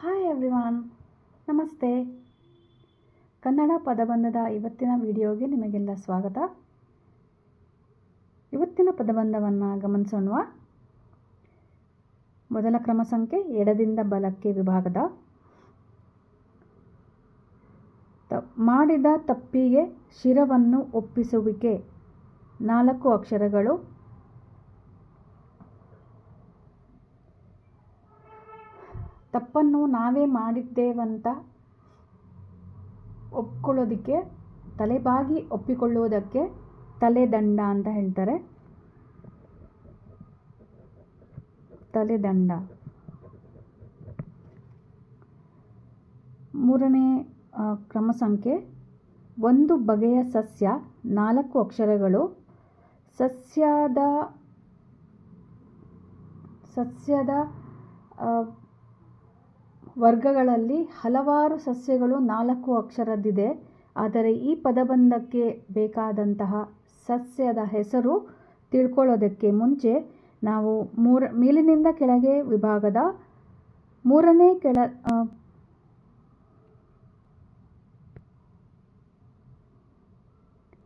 Hi everyone ನಮಸ್ತೆ. ಕನ್ನಡ ಪದಬಂಧದ ಇವತ್ತಿನ ವಿಡಿಯೋಗೆ ನಿಮಗೆಲ್ಲ ಸ್ವಾಗತ. ಇವತ್ತಿನ ಪದಬಂಧವನ್ನು ಗಮನಿಸೋಣ ಮೊದಲ ಕ್ರಮ ಸಂಖ್ಯೆ ಎಡದಿಂದ ಬಲಕ್ಕೆ ವಿಭಾಗದ. ತ, ಮಾಡಿದ ತಪ್ಪಿಗೆ ಶಿರವನ್ನು ಒಪ್ಪಿಸುವಿಕೆ. ನಾಲ್ಕು ಅಕ್ಷರಗಳು. ತಪ್ಪನ್ನು ನಾವೇ ಮಾಡಿದ್ದೇವಂತ ಒಪ್ಕೊಳ್ಳೋದಕ್ಕೆ, ತಲೆಬಾಗಿ ಒಪ್ಪಿಕೊಳ್ಳುವುದಕ್ಕೆ ತಲೆದಂಡ ಅಂತ ಹೇಳ್ತಾರೆ. ತಲೆದಂಡ. ಮೂರನೇ ಕ್ರಮ ಸಂಖ್ಯೆ. ಒಂದು ಬಗೆಯ ಸಸ್ಯ, ನಾಲ್ಕು ಅಕ್ಷರಗಳು. ಸಸ್ಯದ ಸಸ್ಯದ ವರ್ಗಗಳಲ್ಲಿ ಹಲವಾರು ಸಸ್ಯಗಳು ನಾಲ್ಕು ಅಕ್ಷರದ್ದಿದೆ. ಆದರೆ ಈ ಪದಬಂಧಕ್ಕೆ ಬೇಕಾದಂತಹ ಸಸ್ಯದ ಹೆಸರು ತಿಳ್ಕೊಳ್ಳೋದಕ್ಕೆ ಮುಂಚೆ ನಾವು ಮೂರ, ಮೇಲಿನಿಂದ ಕೆಳಗೆ ವಿಭಾಗದ ಮೂರನೇ ಕೆಳ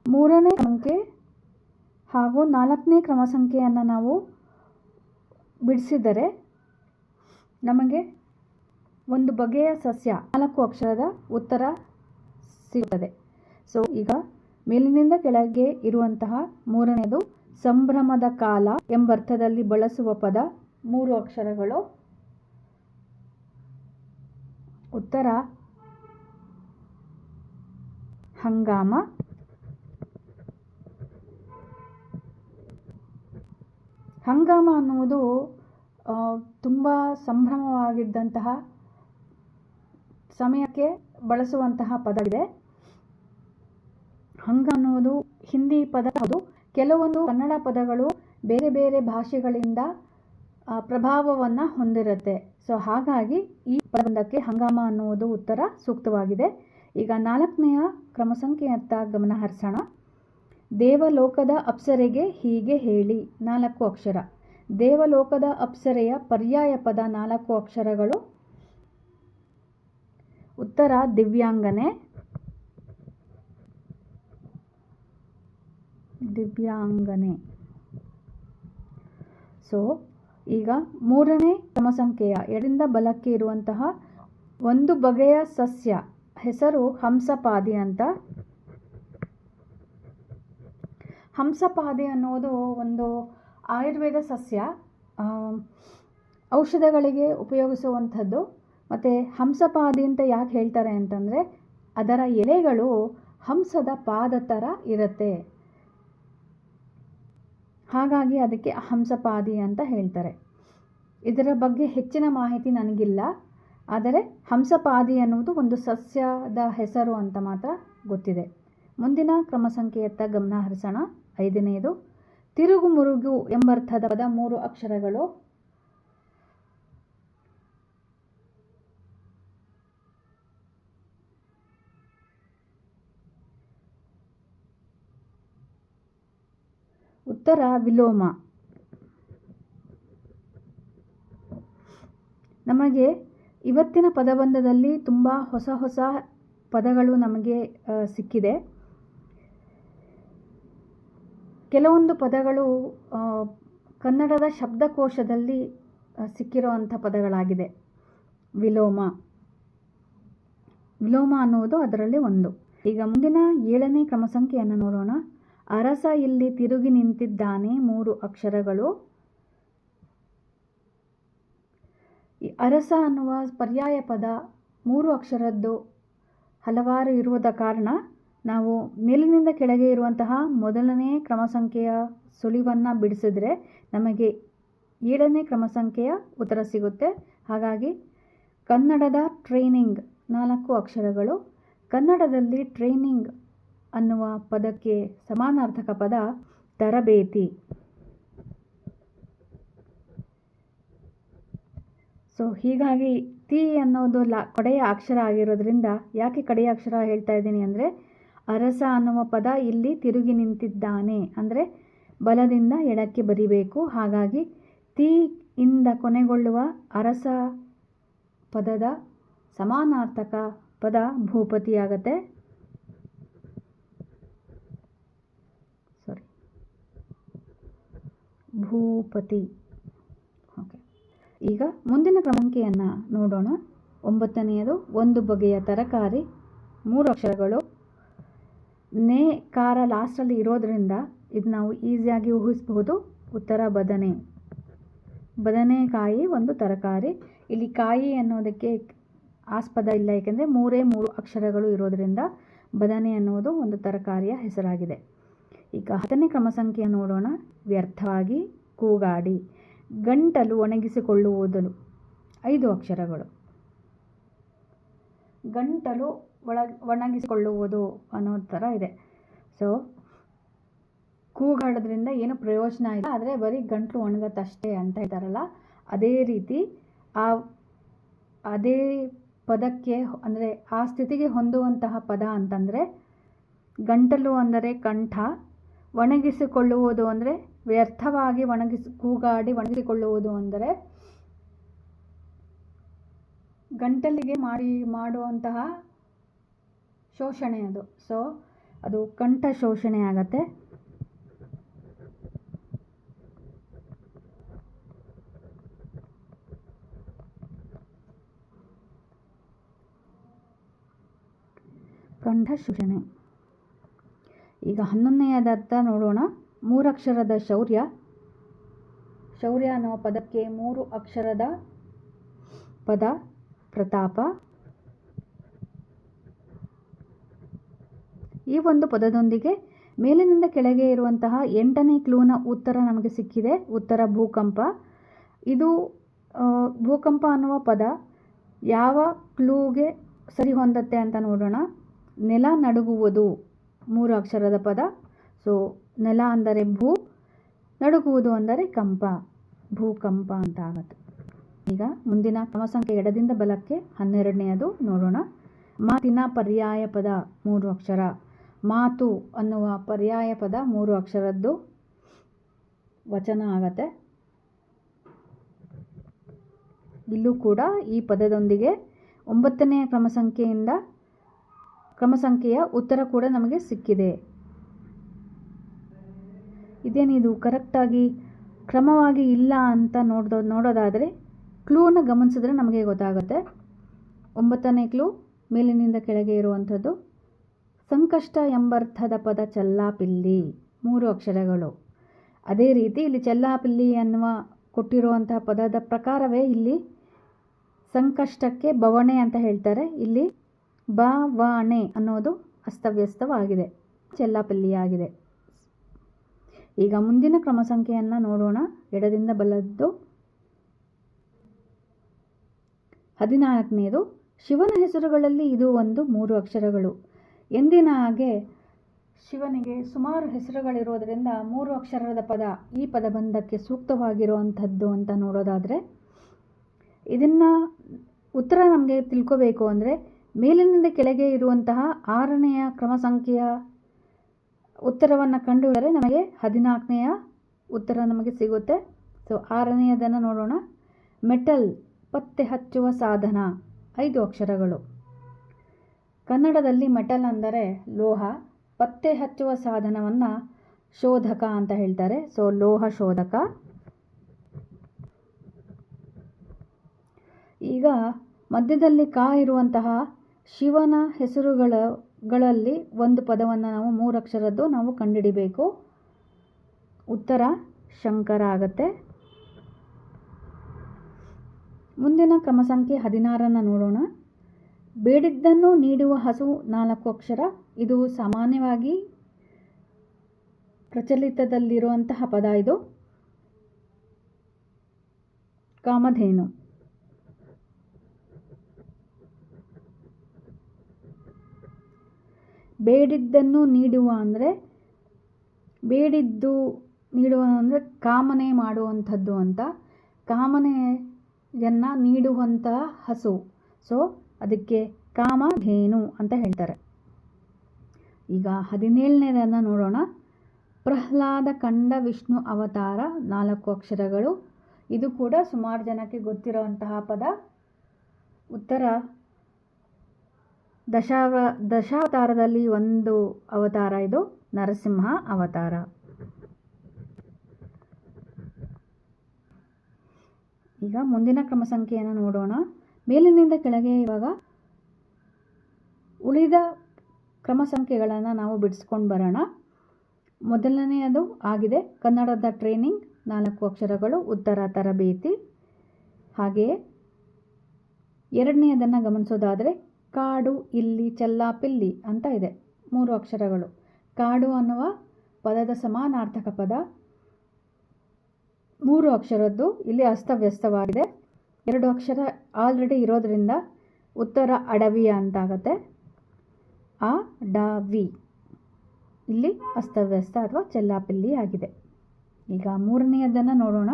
ಮೂರನೇ ಸಂಖ್ಯೆ ಹಾಗೂ ನಾಲ್ಕನೇ ಕ್ರಮ ಸಂಖ್ಯೆಯನ್ನು ನಾವು ಬಿಡಿಸಿದರೆ ನಮಗೆ ಒಂದು ಬಗೆಯ ಸಸ್ಯ ನಾಲ್ಕು ಅಕ್ಷರದ ಉತ್ತರ ಸಿಗುತ್ತದೆ. ಸೊ ಈಗ ಮೇಲಿನಿಂದ ಕೆಳಗೆ ಇರುವಂತಹ ಮೂರನೆಯದು ಸಂಭ್ರಮದ ಕಾಲ ಎಂಬರ್ಥದಲ್ಲಿ ಬಳಸುವ ಪದ ಮೂರು ಅಕ್ಷರಗಳು. ಉತ್ತರ ಹಂಗಾಮ. ಹಂಗಾಮ ಅನ್ನುವುದು ತುಂಬ ಸಂಭ್ರಮವಾಗಿದ್ದಂತಹ ಸಮಯಕ್ಕೆ ಬಳಸುವಂತಹ ಪದವಿದೆ. ಹಂಗ ಅನ್ನೋದು ಹಿಂದಿ ಪದ ಅದು ಕೆಲವೊಂದು ಕನ್ನಡ ಪದಗಳು ಬೇರೆ ಬೇರೆ ಭಾಷೆಗಳಿಂದ ಪ್ರಭಾವವನ್ನ ಪ್ರಭಾವವನ್ನು ಹೊಂದಿರುತ್ತೆ. ಸೊ ಹಾಗಾಗಿ ಈ ಪದಕ್ಕೆ ಹಂಗಾಮ ಅನ್ನುವುದು ಉತ್ತರ ಸೂಕ್ತವಾಗಿದೆ. ಈಗ ನಾಲ್ಕನೆಯ ಕ್ರಮ ಸಂಖ್ಯೆಯತ್ತ ಗಮನ ಹರಿಸೋಣ. ದೇವಲೋಕದ ಅಪ್ಸರೆಗೆ ಹೀಗೆ ಹೇಳಿ ನಾಲ್ಕು ಅಕ್ಷರ. ದೇವಲೋಕದ ಅಪ್ಸರೆಯ ಪರ್ಯಾಯ ಪದ ನಾಲ್ಕು ಅಕ್ಷರಗಳು ಉತ್ತರ ದಿವ್ಯಾಂಗನೆ. ದಿವ್ಯಾಂಗನೆ. ಸೊ ಈಗ ಮೂರನೇ ಸಮಸಂಖ್ಯೆಯ ಸಂಖ್ಯೆಯ ಎಡದಿಂದ ಬಲಕ್ಕೆ ಇರುವಂತಹ ಒಂದು ಬಗೆಯ ಸಸ್ಯ, ಹೆಸರು ಹಂಸಪಾದಿ ಅಂತ. ಹಂಸಪಾದಿ ಅನ್ನೋದು ಒಂದು ಆಯುರ್ವೇದ ಸಸ್ಯ ಔಷಧಗಳಿಗೆ ಉಪಯೋಗಿಸುವಂಥದ್ದು. ಮತ್ತು ಹಂಸಪಾದಿ ಅಂತ ಯಾಕೆ ಹೇಳ್ತಾರೆ ಅಂತಂದರೆ ಅದರ ಎಲೆಗಳು ಹಂಸದ ಪಾದ ಥರ ಇರುತ್ತೆ. ಹಾಗಾಗಿ ಅದಕ್ಕೆ ಹಂಸಪಾದಿ ಅಂತ ಹೇಳ್ತಾರೆ. ಇದರ ಬಗ್ಗೆ ಹೆಚ್ಚಿನ ಮಾಹಿತಿ ನನಗಿಲ್ಲ, ಆದರೆ ಹಂಸಪಾದಿ ಅನ್ನುವುದು ಒಂದು ಸಸ್ಯದ ಹೆಸರು ಅಂತ ಮಾತ್ರ ಗೊತ್ತಿದೆ. ಮುಂದಿನ ಕ್ರಮ ಸಂಖ್ಯೆಯತ್ತ ಗಮನ ಹರಿಸೋಣ ಐದನೆಯದು ತಿರುಗು ಮುರುಗು ಎಂಬರ್ಥದ ಪದ ಮೂರು ಅಕ್ಷರಗಳು ಉತ್ತರ ವಿಲೋಮ. ನಮಗೆ ಇವತ್ತಿನ ಪದಬಂಧದಲ್ಲಿ ತುಂಬ ಹೊಸ ಹೊಸ ಪದಗಳು ನಮಗೆ ಸಿಕ್ಕಿದೆ. ಕೆಲವೊಂದು ಪದಗಳು ಕನ್ನಡದ ಶಬ್ದಕೋಶದಲ್ಲಿ ಸಿಕ್ಕಿರೋ ಅಂಥ ಪದಗಳಾಗಿದೆ. ವಿಲೋಮ. ವಿಲೋಮ ಅನ್ನುವುದು ಅದರಲ್ಲಿ ಒಂದು. ಈಗ ಮುಂದಿನ ಏಳನೇ ಕ್ರಮ ಸಂಖ್ಯೆಯನ್ನು ನೋಡೋಣ. ಅರಸ ಇಲ್ಲಿ ತಿರುಗಿ ನಿಂತಿದ್ದಾನೆ ಮೂರು ಅಕ್ಷರಗಳು. ಅರಸ ಅನ್ನುವ ಪರ್ಯಾಯ ಪದ, ಮೂರು ಅಕ್ಷರದ್ದು ಹಲವಾರು ಇರುವುದ ಕಾರಣ ನಾವು ಮೇಲಿನಿಂದ ಕೆಳಗೆ ಇರುವಂತಹ ಮೊದಲನೇ ಕ್ರಮ ಸಂಖ್ಯೆಯ ಸುಳಿವನ್ನು ಬಿಡಿಸಿದ್ರೆ ನಮಗೆ ಏಳನೇ ಕ್ರಮ ಸಂಖ್ಯೆಯ ಉತ್ತರ ಸಿಗುತ್ತೆ. ಹಾಗಾಗಿ ಕನ್ನಡದ ಟ್ರೈನಿಂಗ್ ನಾಲ್ಕು ಅಕ್ಷರಗಳು. ಕನ್ನಡದಲ್ಲಿ ಟ್ರೈನಿಂಗ್ ಅನ್ನುವ ಪದಕ್ಕೆ ಸಮಾನಾರ್ಥಕ ಪದ ತರಬೇತಿ. ಸೊ ಹೀಗಾಗಿ ತಿ ಅನ್ನೋದು ಲ, ಕಡೆಯ ಅಕ್ಷರ ಆಗಿರೋದ್ರಿಂದ ಯಾಕೆ ಕಡೆಯ ಅಕ್ಷರ ಹೇಳ್ತಾ ಇದ್ದೀನಿ ಅಂದರೆ, ಅರಸ ಅನ್ನುವ ಪದ ಇಲ್ಲಿ ತಿರುಗಿ ನಿಂತಿದ್ದಾನೆ ಅಂದರೆ ಬಲದಿಂದ ಎಡಕ್ಕೆ ಬರಿಬೇಕು. ಹಾಗಾಗಿ ತಿ ಇಂದ ಕೊನೆಗೊಳ್ಳುವ ಅರಸ ಪದದ ಸಮಾನಾರ್ಥಕ ಪದ ಭೂಪತಿ ಆಗತ್ತೆ ಸಾರಿ ಭೂಪತಿ. ಓಕೆ. ಈಗ ಮುಂದಿನ ಕ್ರಮಾಂಕೆಯನ್ನು ನೋಡೋಣ. ಒಂಬತ್ತನೆಯದು, ಒಂದು ಬಗೆಯ ತರಕಾರಿ, ಮೂರು ಅಕ್ಷರಗಳು. ನೇ ಕಾರ ಲಾಸ್ಟಲ್ಲಿ ಇರೋದರಿಂದ ಇದು ನಾವು ಈಸಿಯಾಗಿ ಊಹಿಸಬಹುದು. ಉತ್ತರ, ಬದನೆ. ಬದನೆಕಾಯಿ ಒಂದು ತರಕಾರಿ. ಇಲ್ಲಿ ಕಾಯಿ ಅನ್ನೋದಕ್ಕೆ ಆಸ್ಪದ ಇಲ್ಲ, ಏಕೆಂದರೆ ಮೂರೇ ಮೂರು ಅಕ್ಷರಗಳು ಇರೋದರಿಂದ ಬದನೆ ಅನ್ನೋದು ಒಂದು ತರಕಾರಿಯ ಹೆಸರಾಗಿದೆ. ಈಗ ಹತ್ತನೇ ಕ್ರಮ ಸಂಖ್ಯೆ ನೋಡೋಣ. ವ್ಯರ್ಥವಾಗಿ ಕೂಗಾಡಿ. ಗಂಟಲು ಒಣಗಿಸಿಕೊಳ್ಳುವುದಲು. ಐದು ಅಕ್ಷರಗಳು. ಗಂಟಲು ಒಳ ಒಣಗಿಸಿಕೊಳ್ಳುವುದು ಅನ್ನೋ ಥರ ಇದೆ. ಸೊ ಕೂಗಾಡೋದ್ರಿಂದ ಏನು ಪ್ರಯೋಜನ ಇಲ್ಲ. ಆದರೆ ಬರೀ ಗಂಟಲು ಒಣಗತ್ತಷ್ಟೇ ಅಂತ ಹೇಳ್ತಾರಲ್ಲ. ಅದೇ ರೀತಿ ಆ, ಅದೇ ಪದಕ್ಕೆ ಅಂದರೆ ಆ ಸ್ಥಿತಿಗೆ ಹೊಂದುವಂತಹ ಪದ ಅಂತಂದರೆ ಗಂಟಲು ಅಂದರೆ ಕಂಠ ಒಣಗಿಸಿಕೊಳ್ಳುವುದು ಅಂದರೆ ವ್ಯರ್ಥವಾಗಿ ಒಣಗಿಸಿ, ಕೂಗಾಡಿ ಒಣಗಿಸಿಕೊಳ್ಳುವುದು ಅಂದರೆ ಗಂಟಲಿಗೆ ಮಾಡಿ, ಮಾಡುವಂತಹ ಶೋಷಣೆ ಅದು. ಸೊ ಅದು ಕಂಠ ಶೋಷಣೆ ಆಗತ್ತೆ. ಕಂಠ ಶೋಷಣೆ. ಈಗ ಹನ್ನೊಂದನೆಯದತ್ತ ನೋಡೋಣ. ಮೂರಕ್ಷರದ ಶೌರ್ಯ. ಶೌರ್ಯ ಅನ್ನುವ ಪದಕ್ಕೆ ಮೂರು ಅಕ್ಷರದ ಪದ. ಪ್ರತಾಪ. ಈ ಒಂದು ಪದದೊಂದಿಗೆ ಮೇಲಿನಿಂದ ಕೆಳಗೆ ಇರುವಂತಹ ಎಂಟನೇ ಕ್ಲೂನ ಉತ್ತರ ನಮಗೆ ಸಿಕ್ಕಿದೆ. ಉತ್ತರ ಭೂಕಂಪ. ಇದು ಭೂಕಂಪ ಅನ್ನುವ ಪದ ಯಾವ ಕ್ಲೂಗೆ ಸರಿ ಹೊಂದತ್ತೆ ಅಂತ ನೋಡೋಣ. ನೆಲ ನಡುಗುವುದು. ಮೂರು ಅಕ್ಷರದ ಪದ. ಸೊ, ನೆಲ ಅಂದರೆ ಭೂ, ನಡುಗುವುದು ಅಂದರೆ ಕಂಪ. ಭೂಕಂಪ ಅಂತ ಆಗುತ್ತೆ ಈಗ ಮುಂದಿನ ಕ್ರಮ ಸಂಖ್ಯೆ ಎಡದಿಂದ ಬಲಕ್ಕೆ ಹನ್ನೆರಡನೆಯದು ನೋಡೋಣ. ಮಾತಿನ ಪರ್ಯಾಯ ಪದ ಮೂರು ಅಕ್ಷರ. ಮಾತು ಅನ್ನುವ ಪರ್ಯಾಯ ಪದ ಮೂರು ಅಕ್ಷರದ್ದು ವಚನ ಆಗತ್ತೆ. ಇಲ್ಲೂ ಕೂಡ ಈ ಪದದೊಂದಿಗೆ ಒಂಬತ್ತನೆಯ ಕ್ರಮ ಸಂಖ್ಯೆಯಿಂದ ಕ್ರಮ ಸಂಖ್ಯೆಯ ಉತ್ತರ ಕೂಡ ನಮಗೆ ಸಿಕ್ಕಿದೆ. ಇದೇನಿದು ಕರೆಕ್ಟಾಗಿ ಕ್ರಮವಾಗಿ ಇಲ್ಲ ಅಂತ ನೋಡ್ದೋ, ನೋಡೋದಾದರೆ ಕ್ಲೂನ ಗಮನಿಸಿದ್ರೆ ನಮಗೆ ಗೊತ್ತಾಗುತ್ತೆ. ಒಂಬತ್ತನೇ ಕ್ಲೂ ಮೇಲಿನಿಂದ ಕೆಳಗೆ ಇರುವಂಥದ್ದು, ಸಂಕಷ್ಟ ಎಂಬರ್ಥದ ಪದ ಚಲ್ಲಾಪಿಲ್ಲಿ, ಮೂರು ಅಕ್ಷರಗಳು. ಅದೇ ರೀತಿ ಇಲ್ಲಿ ಚಲ್ಲಾಪಿಲ್ಲಿ ಅನ್ನುವ ಕೊಟ್ಟಿರುವಂತಹ ಪದದ ಪ್ರಕಾರವೇ ಇಲ್ಲಿ ಸಂಕಷ್ಟಕ್ಕೆ ಬವಣೆ ಅಂತ ಹೇಳ್ತಾರೆ. ಇಲ್ಲಿ ಬವಣೆ ಅನ್ನೋದು ಅಸ್ತವ್ಯಸ್ತವಾಗಿದೆ, ಚೆಲ್ಲಾಪಿಲ್ಲಿಯಾಗಿದೆ. ಈಗ ಮುಂದಿನ ಕ್ರಮ ಸಂಖ್ಯೆಯನ್ನು ನೋಡೋಣ. ಎಡದಿಂದ ಬಲದ್ದು ಹದಿನಾಲ್ಕನೇದು, ಶಿವನ ಹೆಸರುಗಳಲ್ಲಿ ಇದು ಒಂದು ಮೂರು ಅಕ್ಷರಗಳು. ಎಂದಿನ ಹಾಗೆ ಶಿವನಿಗೆ ಸುಮಾರು ಹೆಸರುಗಳಿರೋದರಿಂದ ಮೂರು ಅಕ್ಷರದ ಪದ, ಈ ಪದಬಂಧಕ್ಕೆ ಸೂಕ್ತವಾಗಿರುವಂಥದ್ದು ಅಂತ ನೋಡೋದಾದರೆ, ಇದನ್ನು ಉತ್ತರ ನಮಗೆ ತಿಳ್ಕೋಬೇಕು ಅಂದರೆ ಮೇಲಿನಿಂದ ಕೆಳಗೆ ಇರುವಂತಹ ಆರನೆಯ ಕ್ರಮ ಸಂಖ್ಯೆಯ ಉತ್ತರವನ್ನು ಕಂಡುಹಿಡಿದರೆ ನಮಗೆ ಹದಿನಾಲ್ಕನೆಯ ಉತ್ತರ ನಮಗೆ ಸಿಗುತ್ತೆ. ಸೊ ಆರನೆಯದನ್ನು ನೋಡೋಣ. ಮೆಟಲ್ ಪತ್ತೆ ಹಚ್ಚುವ ಸಾಧನ, ಐದು ಅಕ್ಷರಗಳು. ಕನ್ನಡದಲ್ಲಿ ಮೆಟಲ್ ಅಂದರೆ ಲೋಹ, ಪತ್ತೆ ಹಚ್ಚುವ ಸಾಧನವನ್ನು ಶೋಧಕ ಅಂತ ಹೇಳ್ತಾರೆ. ಸೊ ಲೋಹ ಶೋಧಕ. ಈಗ ಮಧ್ಯದಲ್ಲಿ ಕಾ ಇರುವಂತಹ ಶಿವನ ಹೆಸರುಗಳ, ಗಳಲ್ಲಿ ಒಂದು ಪದವನ್ನು ನಾವು ಮೂರಕ್ಷರದ್ದು ನಾವು ಕಂಡುಹಿಡಿಬೇಕು ಉತ್ತರ, ಶಂಕರ ಆಗತ್ತೆ. ಮುಂದಿನ ಕ್ರಮ ಸಂಖ್ಯೆ ಹದಿನಾರನ್ನು ನೋಡೋಣ. ಬೇಡಿದ್ದನ್ನು ನೀಡುವ ಹಸು ನಾಲ್ಕು ಅಕ್ಷರ. ಇದು ಸಾಮಾನ್ಯವಾಗಿ ಪ್ರಚಲಿತದಲ್ಲಿರುವಂತಹ ಪದ ಇದು. ಕಾಮಧೇನು. ಬೇಡಿದ್ದನ್ನು ನೀಡುವ ಅಂದರೆ, ಬೇಡಿದ್ದು ನೀಡುವ ಅಂದರೆ ಕಾಮನೆ ಮಾಡುವಂಥದ್ದು ಅಂತ. ಕಾಮನೆಯನ್ನು ನೀಡುವಂತಹ ಹಸು. ಸೊ ಅದಕ್ಕೆ ಕಾಮಧೇನು ಅಂತ ಹೇಳ್ತಾರೆ. ಈಗ ಹದಿನೇಳನೇದನ್ನು ನೋಡೋಣ. ಪ್ರಹ್ಲಾದ ಕಂಡ ವಿಷ್ಣು ಅವತಾರ ನಾಲ್ಕು ಅಕ್ಷರಗಳು. ಇದು ಕೂಡ ಸುಮಾರು ಜನಕ್ಕೆ ಗೊತ್ತಿರುವಂತಹ ಪದ. ಉತ್ತರ ದಶಾವ, ದಶಾವತಾರದಲ್ಲಿ ಒಂದು ಅವತಾರ ಇದು, ನರಸಿಂಹ ಅವತಾರ. ಈಗ ಮುಂದಿನ ಕ್ರಮ ಸಂಖ್ಯೆಯನ್ನು ನೋಡೋಣ. ಮೇಲಿನಿಂದ ಕೆಳಗೆ ಇವಾಗ ಉಳಿದ ಕ್ರಮ ಸಂಖ್ಯೆಗಳನ್ನು ನಾವು ಬಿಡಿಸ್ಕೊಂಡು ಬರೋಣ. ಮೊದಲನೆಯದು ಆಗಿದೆ, ಕನ್ನಡದ ಟ್ರೈನಿಂಗ್ ನಾಲ್ಕು ಅಕ್ಷರಗಳು, ಉತ್ತರ, ತರಬೇತಿ. ಹಾಗೆಯೇ ಎರಡನೆಯದನ್ನು ಗಮನಿಸೋದಾದರೆ ಕಾಡು, ಇಲ್ಲಿ ಚೆಲ್ಲಾಪಿಲ್ಲಿ ಅಂತ ಇದೆ. ಮೂರು ಅಕ್ಷರಗಳು. ಕಾಡು ಅನ್ನುವ ಪದದ ಸಮಾನಾರ್ಥಕ ಪದ. ಮೂರು ಅಕ್ಷರದ್ದು ಇಲ್ಲಿ ಅಸ್ತವ್ಯಸ್ತವಾಗಿದೆ. ಎರಡು ಅಕ್ಷರ ಆಲ್ರೆಡಿ ಇರೋದರಿಂದ ಉತ್ತರ ಅಡವಿ ಅಂತಾಗತ್ತೆ. ಆ ಡ, ವಿ. ಇಲ್ಲಿ ಅಸ್ತವ್ಯಸ್ತ ಅಥವಾ ಚೆಲ್ಲಾಪಿಲ್ಲಿ ಆಗಿದೆ. ಈಗ ಮೂರನೆಯದನ್ನು ನೋಡೋಣ.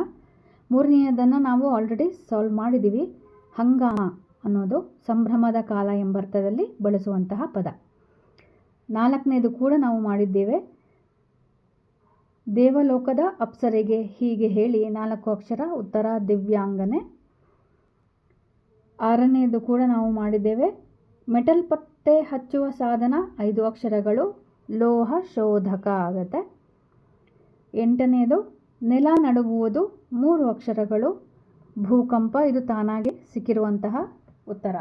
ಮೂರನೆಯದನ್ನು ನಾವು ಆಲ್ರೆಡಿ ಸಾಲ್ವ್ ಮಾಡಿದ್ದೀವಿ ಹಂಗಾಮ. ಅನ್ನೋದು ಸಂಭ್ರಮದ ಕಾಲ ಎಂಬರ್ಥದಲ್ಲಿ ಬಳಸುವಂತಹ ಪದ. ನಾಲ್ಕನೇದು ಕೂಡ ನಾವು ಮಾಡಿದ್ದೇವೆ. ದೇವಲೋಕದ ಅಪ್ಸರೆಗೆ ಹೀಗೆ ಹೇಳಿ ನಾಲ್ಕು ಅಕ್ಷರ ಉತ್ತರ ದಿವ್ಯಾಂಗನೆ. ಆರನೆಯದು ಕೂಡ ನಾವು ಮಾಡಿದ್ದೇವೆ. ಮೆಟಲ್ ಪತ್ತೆ ಹಚ್ಚುವ ಸಾಧನ ಐದು ಅಕ್ಷರಗಳು, ಲೋಹ, ಶೋಧಕ ಆಗತ್ತೆ. ಎಂಟನೆಯದು ನೆಲ ನಡುಗುವುದು ಮೂರು ಅಕ್ಷರಗಳು, ಭೂಕಂಪ ಇದು ತಾನಾಗಿ ಸಿಕ್ಕಿರುವಂತಹ ಉತ್ತರ.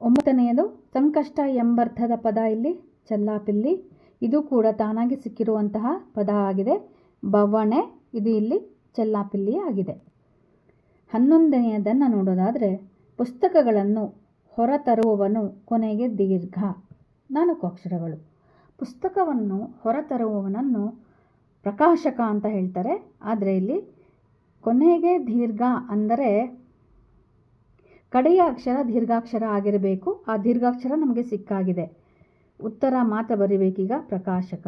ಒಂಬತ್ತನೆಯದು, ಸಂಕಷ್ಟ ಎಂಬರ್ಥದ ಪದ ಇಲ್ಲಿ, ಚಲ್ಲಾಪಿಲ್ಲಿ. ಇದು ಕೂಡ ತಾನಾಗಿ ಸಿಕ್ಕಿರುವಂತಹ ಪದ ಆಗಿದೆ. ಬವಣೆ, ಇದು ಇಲ್ಲಿ ಚೆಲ್ಲಾಪಿಲ್ಲಿ ಆಗಿದೆ. ಹನ್ನೊಂದನೆಯದನ್ನು ನೋಡೋದಾದರೆ, ಪುಸ್ತಕಗಳನ್ನು ಹೊರತರುವವನು ಕೊನೆಗೆ ದೀರ್ಘ. ನಾಲ್ಕು ಅಕ್ಷರಗಳು. ಪುಸ್ತಕವನ್ನು ಹೊರತರುವವನನ್ನು ಪ್ರಕಾಶಕ ಅಂತ ಹೇಳ್ತಾರೆ. ಆದರೆ ಇಲ್ಲಿ ಕೊನೆಗೆ ದೀರ್ಘ ಅಂದರೆ ಕಡೆಯ ಅಕ್ಷರ ದೀರ್ಘಾಕ್ಷರ ಆಗಿರಬೇಕು. ಆ ದೀರ್ಘಾಕ್ಷರ ನಮಗೆ ಸಿಕ್ಕಾಗಿದೆ. ಉತ್ತರ ಮಾತ್ರ ಬರೀಬೇಕೀಗ ಪ್ರಕಾಶಕ.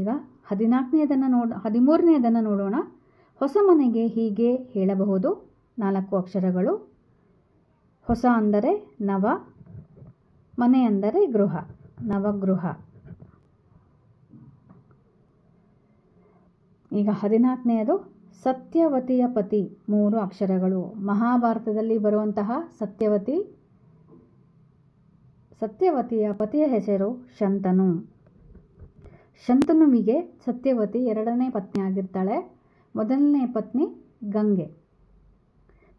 ಈಗ ಹದಿನಾಲ್ಕನೇದನ್ನು ನೋಡ ಹದಿಮೂರನೆಯದನ್ನು ನೋಡೋಣ. ಹೊಸ ಮನೆಗೆ ಹೀಗೆ ಹೇಳಬಹುದು. ನಾಲ್ಕು ಅಕ್ಷರಗಳು. ಹೊಸ ಅಂದರೆ ನವ, ಮನೆ ಅಂದರೆ ಗೃಹ, ನವಗೃಹ. ಈಗ ಹದಿನಾಲ್ಕನೆಯದು ಸತ್ಯವತಿಯ ಪತಿ, ಮೂರು ಅಕ್ಷರಗಳು. ಮಹಾಭಾರತದಲ್ಲಿ ಬರುವಂತಹ ಸತ್ಯವತಿ, ಸತ್ಯವತಿಯ ಪತಿಯ ಹೆಸರು ಶಂತನು. ಶಂತನುವಿಗೆ ಸತ್ಯವತಿ ಎರಡನೇ ಪತ್ನಿ ಆಗಿರ್ತಾಳೆ. ಮೊದಲನೇ ಪತ್ನಿ ಗಂಗೆ.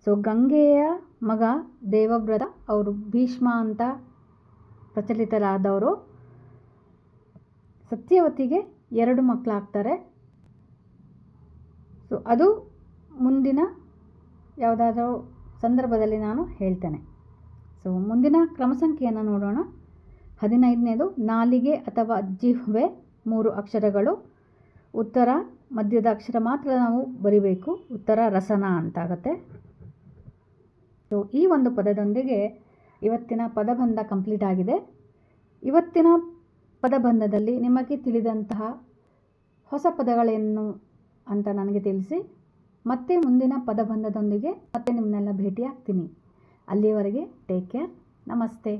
ಸೊ, ಗಂಗೆಯ ಮಗ ದೇವವ್ರತ, ಅವರು ಭೀಷ್ಮ ಅಂತ ಪ್ರಚಲಿತರಾದವರು. ಸತ್ಯವತಿಗೆ ಎರಡು ಮಕ್ಕಳಾಗ್ತಾರೆ. ಸೊ ಅದು ಮುಂದಿನ ಯಾವುದಾದ್ರೂ ಸಂದರ್ಭದಲ್ಲಿ ನಾನು ಹೇಳ್ತೇನೆ. ಸೊ ಮುಂದಿನ ಕ್ರಮ ಸಂಖ್ಯೆಯನ್ನು ನೋಡೋಣ. ಹದಿನೈದನೇದು, ನಾಲಿಗೆ ಅಥವಾ ಜಿಹ್ವೆ ಮೂರು ಅಕ್ಷರಗಳು. ಉತ್ತರ, ಮಧ್ಯದ ಅಕ್ಷರ ಮಾತ್ರ ನಾವು ಬರಿಬೇಕು. ಉತ್ತರ ರಸನ ಅಂತಾಗತ್ತೆ. ಸೊ ಈ ಒಂದು ಪದದೊಂದಿಗೆ ಇವತ್ತಿನ ಪದಬಂಧ ಕಂಪ್ಲೀಟ್ ಆಗಿದೆ. ಇವತ್ತಿನ ಪದಬಂಧದಲ್ಲಿ ನಿಮಗೆ ತಿಳಿದಂತಹ ಹೊಸ ಪದಗಳೇನು ಅಂತ ನನಗೆ ತಿಳಿಸಿ ಮತ್ತೆ ಮುಂದಿನ ಪದಬಂಧದೊಂದಿಗೆ ಮತ್ತೆ ನಿಮ್ಮನ್ನೆಲ್ಲ ಭೇಟಿಯಾಗ್ತೀನಿ. ಅಲ್ಲಿಯವರೆಗೆ ಟೇಕ್ ಕೇರ್ ನಮಸ್ತೆ.